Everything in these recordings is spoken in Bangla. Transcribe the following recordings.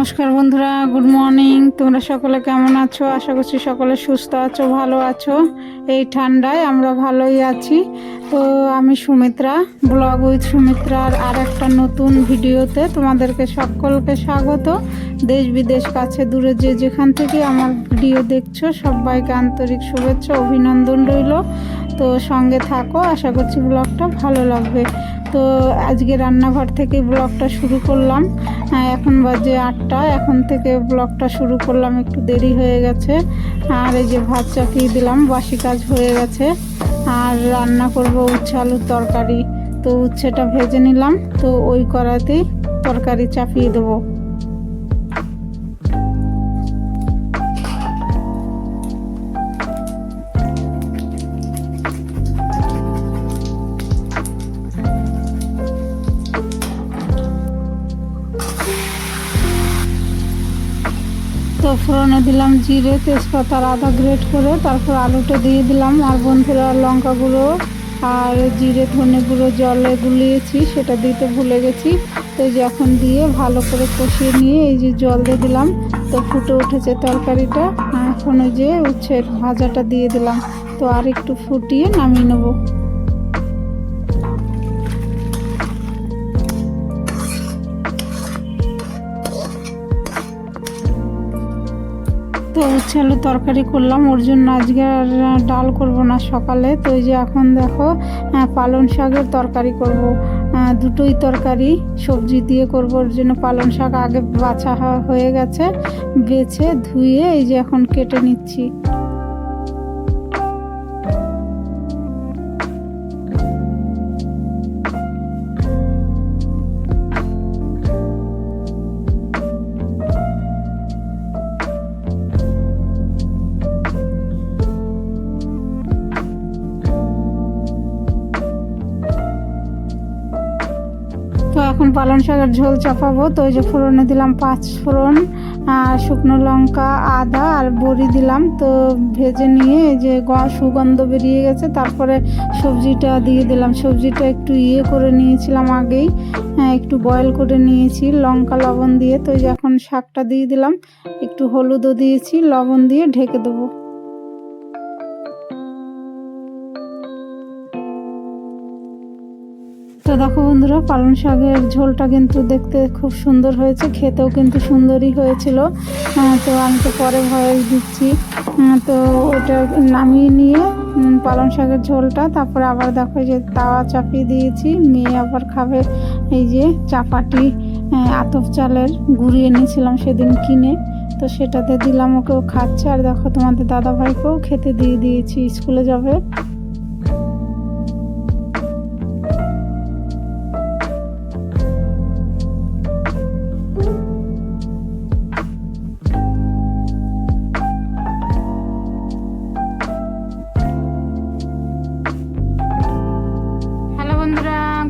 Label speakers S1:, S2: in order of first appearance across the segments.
S1: নমস্কার বন্ধুরা গুড মর্নিং তোমরা সকলে কেমন আছো? আশা করছি সকলে সুস্থ আছো, ভালো আছো। এই ঠান্ডায় আমরা ভালোই আছি। তো আমি সুমিত্রা ব্লগ উইথ সুমিত্রার আর একটা নতুন ভিডিওতে তোমাদেরকে সকলকে স্বাগত। দেশ বিদেশ, কাছে দূরে যে যেখান থেকে আমার ভিডিও দেখছ, সবাইকে আন্তরিক শুভেচ্ছা, অভিনন্দন রইল। তো সঙ্গে থাকো, আশা করছি ব্লগটা ভালো লাগবে। তো আজকে রান্নাঘর থেকে ব্লগটা শুরু করলাম। এখন বাজে আটটা। এখন থেকে ব্লগটা শুরু করলাম, একটু দেরি হয়ে গেছে। আর এই যে ভাত চাপিয়ে দিলাম, বাসি কাজ হয়ে গেছে। আর রান্না করব উচ্ছে আলুর তরকারি। তো উচ্ছেটা ভেজে নিলাম, তো ওই কড়াতেই তরকারি চাপিয়ে দেবো। ফোড়নে দিলাম জিরে, তেজপাতার আদা গ্রেট করে, তারপর আলুটা দিয়ে দিলাম। আর বন্ধুরা, লঙ্কা গুঁড়ো আর জিরে, ধনে গুঁড়ো, জলে গুলিয়েছি, সেটা দিতে ভুলে গেছি। তো যখন দিয়ে ভালো করে কষিয়ে নিয়ে এই যে জল দিয়ে দিলাম। তো ফুটে উঠেছে তরকারিটা। এখন যে উচ্ছের ভাজাটা দিয়ে দিলাম। তো আর একটু ফুটিয়ে নামিয়ে নেব। তো উচ্ছে তরকারি করলাম। ওর জন্য আজকে আর ডাল করব না সকালে। তো এই যে এখন দেখো পালন পালং শাকের তরকারি করব। দুটোই তরকারি সবজি দিয়ে করব। ওর জন্য পালন শাক আগে বাছা হয়ে গেছে। বেছে ধুয়ে এই যে এখন কেটে নিচ্ছি। পালং শাকের ঝোল চাপাবো তো ওই যে ফোড়নে দিলাম পাঁচ ফোড়ন আর শুকনো লঙ্কা আদা আর বড়ি দিলাম। তো ভেজে নিয়ে যে গ সুগন্ধ বেরিয়ে গেছে তারপরে সবজিটা দিয়ে দিলাম। সবজিটা একটু ইয়ে করে নিয়েছিলাম আগেই হ্যাঁ, একটু বয়েল করে নিয়েছি লঙ্কা লবণ দিয়ে। তো এখন শাকটা দিয়ে দিলাম একটু হলুদও দিয়েছি লবণ দিয়ে ঢেকে দেবো। তো দেখো বন্ধুরা, পালং শাকের ঝোলটা কিন্তু দেখতে খুব সুন্দর হয়েছে, খেতেও কিন্তু সুন্দরই হয়েছিল। তো আমি তো পরে ভয়েস দিচ্ছি। তো ওটা নামিয়ে নিয়ে পালং শাকের ঝোলটা, তারপরে আবার দেখো যে তাওয়া চাপিয়ে দিয়েছি মেয়ে আবার খাবে এই যে চাপাটি আতপ চালের গুঁড়িয়ে নিয়েছিলাম সেদিন কিনে, তো সেটাতে দিলাম, ওকেও খাচ্ছে। আর দেখো তোমাদের দাদা ভাইকেও খেতে দিয়ে দিয়েছি, স্কুলে যাবে।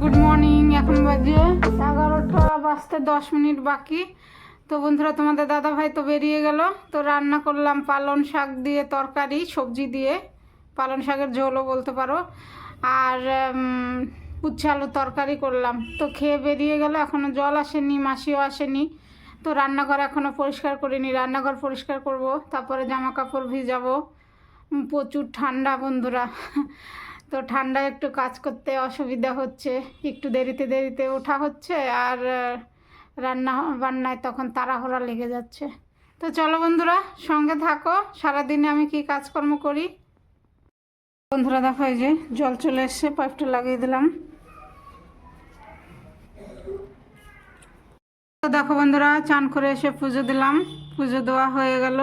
S1: গুড মর্নিং, এখন বাজে এগারোটা বাজতে দশ মিনিট বাকি। তো বন্ধুরা, তোমাদের দাদা ভাই তো বেরিয়ে গেল। তো রান্না করলাম পালং শাক দিয়ে তরকারি, সবজি দিয়ে। পালং শাকের ঝোলও বলতে পারো। আর উচ্ছে আলুর তরকারি করলাম। তো খেয়ে বেরিয়ে গেল এখনও জল আসেনি, মাসিও আসেনি। তো রান্নাঘর এখনও পরিষ্কার করিনি, রান্নাঘর পরিষ্কার করব, তারপরে জামা কাপড় ভিজাবো। প্রচুর ঠান্ডা বন্ধুরা। তো ঠান্ডায় একটু কাজ করতে অসুবিধা হচ্ছে। একটু দেরিতে দেরিতে ওঠা হচ্ছে আর রান্না বান্নায় তখন তাড়াহুড়া লেগে যাচ্ছে। তো চলো বন্ধুরা, সঙ্গে থাকো। সারাদিনে আমি কি কাজকর্ম করি? বন্ধুরা দেখো, এই যে জল চলে এসছে, পাইপটা লাগিয়ে দিলাম। তো দেখো বন্ধুরা, চান করে এসে পুজো দিলাম। পুজো দেওয়া হয়ে গেল।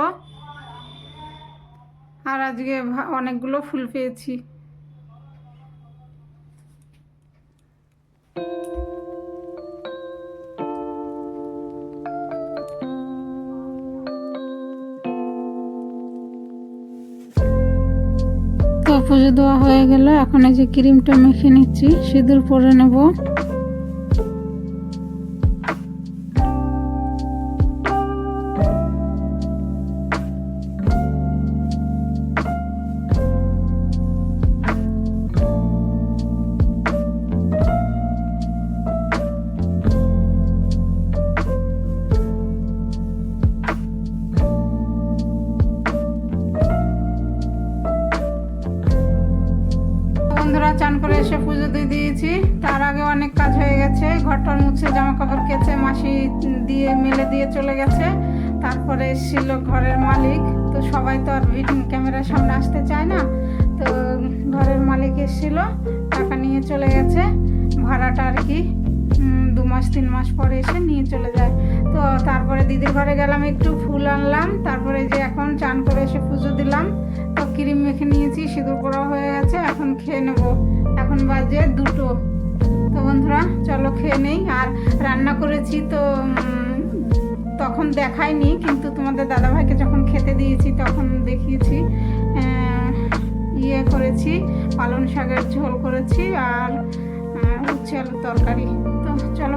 S1: আর আজকে অনেকগুলো ফুল পেয়েছি। পুজো দেওয়া হয়ে গেল। এখন এই যে ক্রিমটা মেখে নিচ্ছি সিঁদুর পরে নেব। ঘরটার মুছে জামা কাপড় কেচে মাসি দিয়ে মেলে দিয়ে চলে গেছে। তারপরে এসেছিল ঘরের মালিক। তো সবাই তো আর ক্যামেরার সামনে আসতে চায় না। তো ঘরের মালিক এসেছিল, টাকা নিয়ে চলে গেছে। ভাড়াটা আর কি দু মাস, তিন মাস পরে এসে নিয়ে চলে যায়। তো তারপরে দিদির ঘরে গেলাম, একটু ফুল আনলাম। তারপরে যে এখন চান করে এসে পুজো দিলাম। তো ক্রিম মেখে নিয়েছি, সিঁদুর করা হয়ে গেছে, এখন খেয়ে নেব। এখন বাজে দুটো। তো বন্ধুরা, চলো খেয়ে নেই। আর রান্না করেছি তো তখন দেখায়নি, কিন্তু তোমাদের দাদাভাইকে যখন খেতে দিয়েছি, তখন দেখিয়েছি। ইয়ে করেছি পালন শাকের ঝোল করেছি আর হচ্ছে তরকারি। তো চলো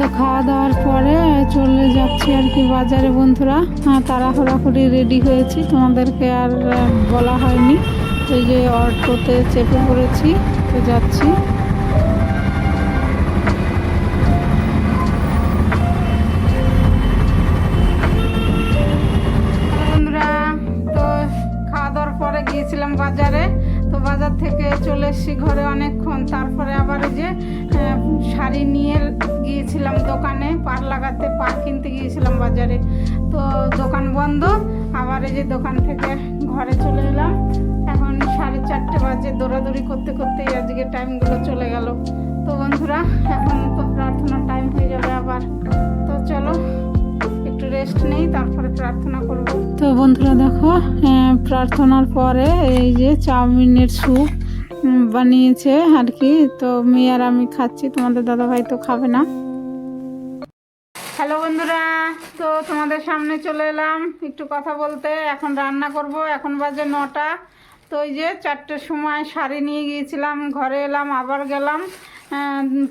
S1: তো খাওয়া দাওয়ার পরে চলে যাচ্ছি আর কি বাজারে বন্ধুরা। হ্যাঁ, তাড়াহুড়া করে রেডি হয়েছি। তোমাদেরকে আর বলা হয়নি। তো যে অটোতে চেপে পড়েছি তো যাচ্ছি। বন্ধ। আবার এই যে দোকান থেকে ঘরে চলে এলাম। এখন সাড়ে চারটে বাজে, দৌড়াদৌড়ি করতে করতেই আজকে টাইমগুলো চলে গেল। তো বন্ধুরা, এখন তো প্রার্থনার টাইম হয়ে যাবে আবার। তো চলো, একটু রেস্ট নেই, তারপরে প্রার্থনা করব। তো বন্ধুরা দেখো প্রার্থনার পরে এই যে চাউমিনের স্যুপ বানিয়েছে আর কি। তো মেয়ে আর আমি খাচ্ছি, তোমাদের দাদাভাই তো খাবে না। তোমাদের সামনে চলে এলাম। একটু কথা বলতে। এখন রান্না করব। এখন বাজে নটা। তো ওই যে চারটের সময় শাড়ি নিয়ে গিয়েছিলাম। ঘরে এলাম, আবার গেলাম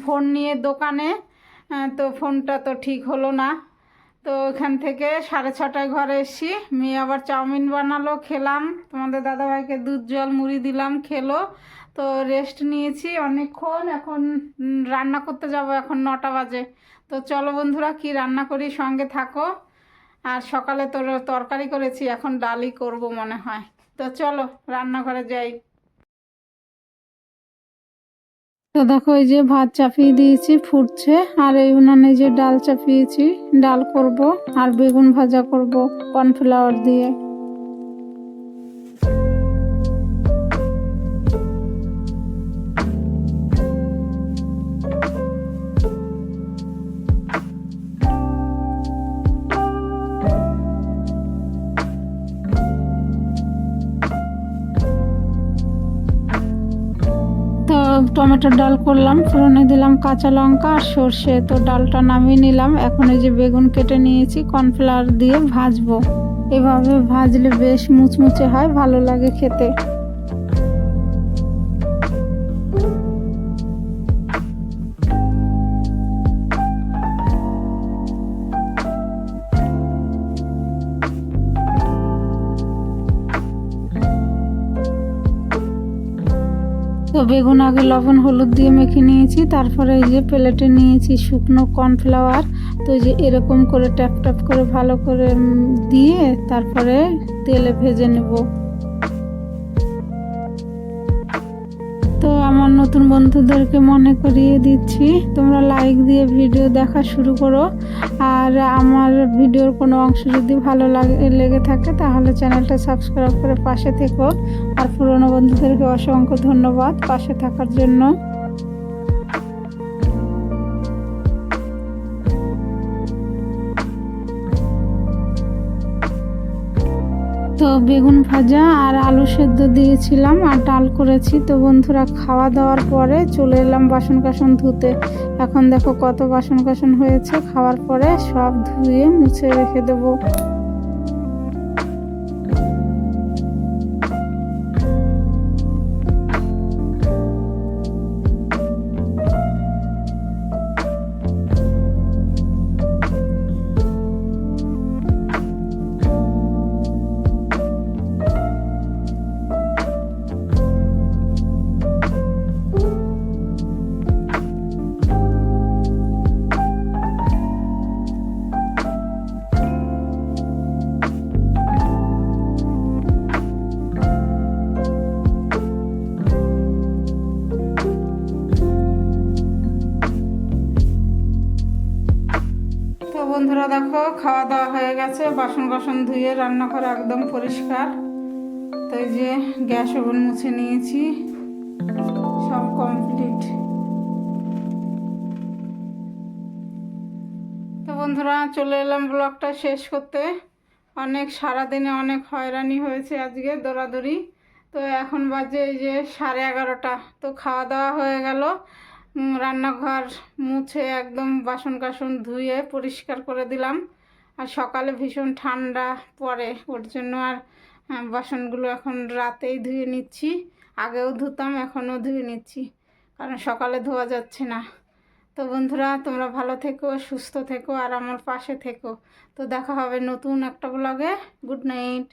S1: ফোন নিয়ে দোকানে। তো ফোনটা তো ঠিক হলো না। তো ওখান থেকে সাড়ে ছটায় ঘরে এসেছি। মেয়ে আবার চাউমিন বানালো, খেলাম। তোমাদের দাদাভাইকে দুধ, জল, মুড়ি দিলাম, খেলো। তো রেস্ট নিয়েছি। অনেকক্ষণ এখন রান্না করতে যাব। এখন নটা বাজে। তো চলো বন্ধুরা, কি রান্না করি সঙ্গে থাকো। আর সকালে তোর তরকারি করেছি, এখন ডালই করব মনে হয়। তো চলো, রান্নাঘরে যাই। তো দেখো, এই যে ভাত চাপিয়ে দিয়েছি, ফুটছে। আর এই উনানে যে ডাল চাপিয়েছি, ডাল করব আর বেগুন ভাজা করব, কর্নফ্লাওয়ার দিয়ে। টমেটোর ডাল করলাম, ফোড়নে দিলাম কাঁচা লঙ্কা আর সর্ষে। তো ডালটা নামিয়ে নিলাম। এখন এই যে বেগুন কেটে নিয়েছি, কর্নফ্লাওয়ার দিয়ে ভাজবো। এভাবে ভাজলে বেশ মুচমুচে হয়, ভালো লাগে খেতে। বেগুন আগে লবণ, হলুদ দিয়ে মেখে নিয়েছি। তারপরে এই যে প্লেটে নিয়েছি শুকনো কর্নফ্লাওয়ার। তো যে এরকম করে ট্যাপ ট্যাপ করে ভালো করে দিয়ে তারপরে তেলে ভেজে নেব। তো আমার নতুন বন্ধুদেরকে মনে করিয়ে দিচ্ছি, তোমরা লাইক দিয়ে ভিডিও দেখা শুরু করো। আর আমার ভিডিওর কোনো অংশ যদি ভালো লাগে, লেগে থাকে, তাহলে চ্যানেলটা সাবস্ক্রাইব করে পাশে থেকো। আর পুরনো বন্ধুদেরকে অসংখ্য ধন্যবাদ পাশে থাকার জন্য। বেগুন ভাজা আর আলু সেদ্ধ দিয়েছিলাম আর ডাল করেছি। তো বন্ধুরা, খাওয়া দাওয়ার পরে চলে এলাম বাসন কাসন ধুতে। এখন দেখো কত বাসন কাসন হয়েছে। খাওয়ার পরে সব ধুয়ে মুছে রেখে দেবো। বন্ধুরা দেখো, খাওয়া দাওয়া হয়ে গেছে, বাসন বাসন ধুয়ে রান্নাঘর একদম পরিষ্কার। তো এই যে গ্যাস ওভেন মুছে নিয়েছি, সব কমপ্লিট। তো বন্ধুরা, চলে এলাম ব্লগটা শেষ করতে। অনেক সারাদিনে অনেক হয়রানি হয়েছে আজকে দৌড়াদৌড়ি। তো এখন বাজে এই যে সাড়ে এগারোটা। তো খাওয়া দাওয়া হয়ে গেল। রান্নাঘর মুছে একদম বাসন কাসন ধুয়ে পরিষ্কার করে দিলাম। আর সকালে ভীষণ ঠান্ডা পড়ে, ওর জন্য আর বাসনগুলো এখন রাতেই ধুয়ে নিচ্ছি। আগেও ধুতাম, এখনও ধুয়ে নিচ্ছি, কারণ সকালে ধোয়া যাচ্ছে না। তো বন্ধুরা, তোমরা ভালো থেকো, সুস্থ থেকো, আর আমার পাশে থেকো। তো দেখা হবে নতুন একটা ব্লগে গুড নাইট।